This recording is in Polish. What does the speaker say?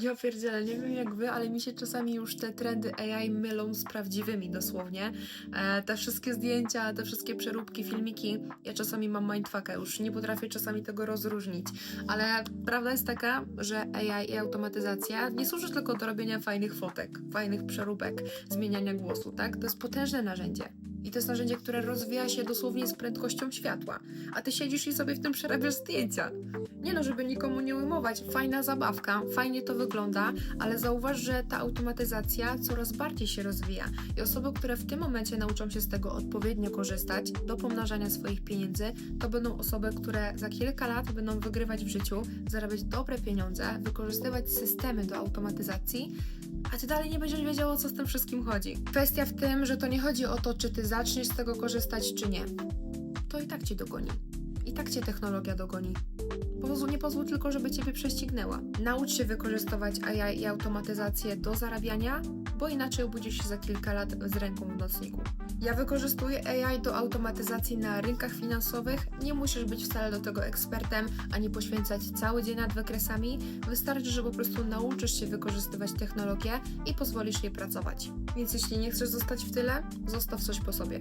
Ja pierdzielę, nie wiem jak wy, ale mi się czasami już te trendy AI mylą z prawdziwymi dosłownie. E, te wszystkie zdjęcia, te wszystkie przeróbki, filmiki, ja czasami mam mindfucka, już nie potrafię czasami tego rozróżnić. Ale prawda jest taka, że AI i automatyzacja nie służy tylko do robienia fajnych fotek, fajnych przeróbek, zmieniania głosu, tak? To jest potężne narzędzie. I to jest narzędzie, które rozwija się dosłownie z prędkością światła. A ty siedzisz i sobie w tym przerabiasz zdjęcia. Nie no, żeby nikomu nie ujmować, fajna zabawka, fajnie to wygląda, ale zauważ, że ta automatyzacja coraz bardziej się rozwija i osoby, które w tym momencie nauczą się z tego odpowiednio korzystać do pomnażania swoich pieniędzy, to będą osoby, które za kilka lat będą wygrywać w życiu, zarabiać dobre pieniądze, wykorzystywać systemy do automatyzacji, a ty dalej nie będziesz wiedział, o co z tym wszystkim chodzi. Kwestia w tym, że to nie chodzi o to, czy ty zaczniesz z tego korzystać, czy nie. To i tak cię dogoni. I tak cię technologia dogoni. Pozwól, nie pozwól tylko, żeby ciebie prześcignęła. Naucz się wykorzystywać AI i automatyzację do zarabiania, bo inaczej obudzisz się za kilka lat z ręką w nocniku. Ja wykorzystuję AI do automatyzacji na rynkach finansowych. Nie musisz być wcale do tego ekspertem, ani poświęcać cały dzień nad wykresami. Wystarczy, że po prostu nauczysz się wykorzystywać technologię i pozwolisz jej pracować. Więc jeśli nie chcesz zostać w tyle, zostaw coś po sobie.